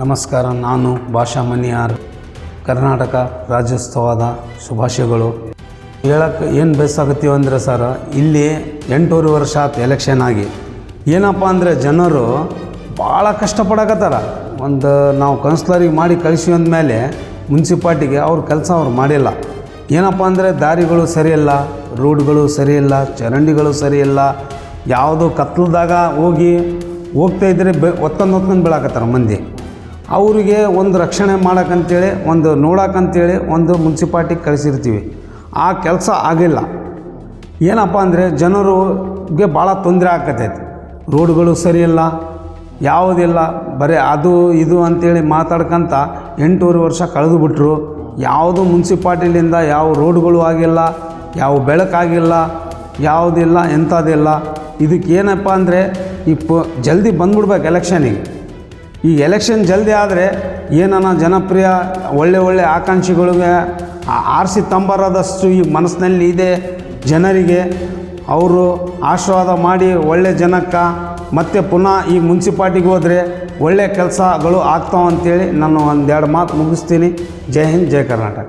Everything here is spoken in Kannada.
ನಮಸ್ಕಾರ, ನಾನು ಭಾಷಾ ಮನಿಯಾರ್, ಕರ್ನಾಟಕ ರಾಜ್ಯೋತ್ಸವದ ಶುಭಾಶಯಗಳು. ಹೇಳಕ್ಕೆ ಏನು ಬೇಸಾಗತ್ತೀವಿ ಅಂದರೆ ಸರ್, ಇಲ್ಲಿ ಎಂಟೂವರೆ ವರ್ಷ ಆಯ್ತು ಎಲೆಕ್ಷನ್ ಆಗಿ. ಏನಪ್ಪ ಅಂದರೆ ಜನರು ಭಾಳ ಕಷ್ಟಪಡಕತ್ತಾರ. ಒಂದು ನಾವು ಕೌನ್ಸ್ಲರಿಗೆ ಮಾಡಿ ಕಳಿಸಿ ಅಂದಮೇಲೆ ಮುನ್ಸಿಪಾಲ್ಟಿಗೆ ಅವ್ರ ಕೆಲಸ ಅವ್ರು ಮಾಡಿಲ್ಲ. ಏನಪ್ಪ ಅಂದರೆ ದಾರಿಗಳು ಸರಿಯಿಲ್ಲ, ರೋಡ್ಗಳು ಸರಿಯಿಲ್ಲ, ಚರಂಡಿಗಳು ಸರಿಯಿಲ್ಲ. ಯಾವುದು ಕತ್ಲದಾಗ ಹೋಗಿ ಹೋಗ್ತಾ ಇದ್ದರೆ ಬೆ ಒತ್ತೊಂದು ಹೊತ್ಕೊಂಡು ಬೀಳಾಕತ್ತಾರ ಮಂದಿ. ಅವರಿಗೆ ಒಂದು ರಕ್ಷಣೆ ಮಾಡೋಕ್ಕಂತೇಳಿ, ಒಂದು ನೋಡೋಕ್ಕಂತೇಳಿ, ಒಂದು ಮುನ್ಸಿಪಾಲ್ಟಿಗೆ ಕಳಿಸಿರ್ತೀವಿ. ಆ ಕೆಲಸ ಆಗಿಲ್ಲ. ಏನಪ್ಪ ಅಂದರೆ ಜನರಿಗೆ ಭಾಳ ತೊಂದರೆ ಆಕತೈತಿ. ರೋಡ್ಗಳು ಸರಿಯಿಲ್ಲ, ಯಾವುದಿಲ್ಲ, ಬರೀ ಅದು ಇದು ಅಂತೇಳಿ ಮಾತಾಡ್ಕಂತ ಎಂಟೂವರೆ ವರ್ಷ ಕಳೆದು ಬಿಟ್ಟರು ಯಾವುದು ಮುನ್ಸಿಪಾಲ್ಟಿಲಿಂದ ಯಾವ ರೋಡ್ಗಳು ಆಗಿಲ್ಲ, ಯಾವ ಬೆಳಕಾಗಿಲ್ಲ, ಯಾವುದಿಲ್ಲ ಎಂಥದಿಲ್ಲ ಇದಕ್ಕೆ ಏನಪ್ಪ ಅಂದರೆ ಈ ಜಲ್ದಿ ಬಂದ್ಬಿಡ್ಬೇಕು ಎಲೆಕ್ಷನಿಗೆ. ಈ ಎಲೆಕ್ಷನ್ ಜಲ್ದಿ ಆದರೆ ಏನನ್ನ ಜನಪ್ರಿಯ ಒಳ್ಳೆ ಒಳ್ಳೆ ಆಕಾಂಕ್ಷಿಗಳಿಗೆ ಆರಿಸಿ ತಂಬರದಷ್ಟು ಈ ಮನಸ್ಸಿನಲ್ಲಿ ಇದೆ ಜನರಿಗೆ. ಅವರು ಆಶೀರ್ವಾದ ಮಾಡಿ ಒಳ್ಳೆ ಜನಕ್ಕೆ ಮತ್ತೆ ಪುನಃ ಈ ಮುನ್ಸಿಪಾಲ್ಟಿಗೆ ಹೋದರೆ ಒಳ್ಳೆ ಕೆಲಸಗಳು ಆಗ್ತಾವ ಅಂತೇಳಿ ನಾನು ಒಂದೆರಡು ಮಾತು ಮುಗಿಸ್ತೀನಿ. ಜೈ ಹಿಂದ್, ಜೈ ಕರ್ನಾಟಕ.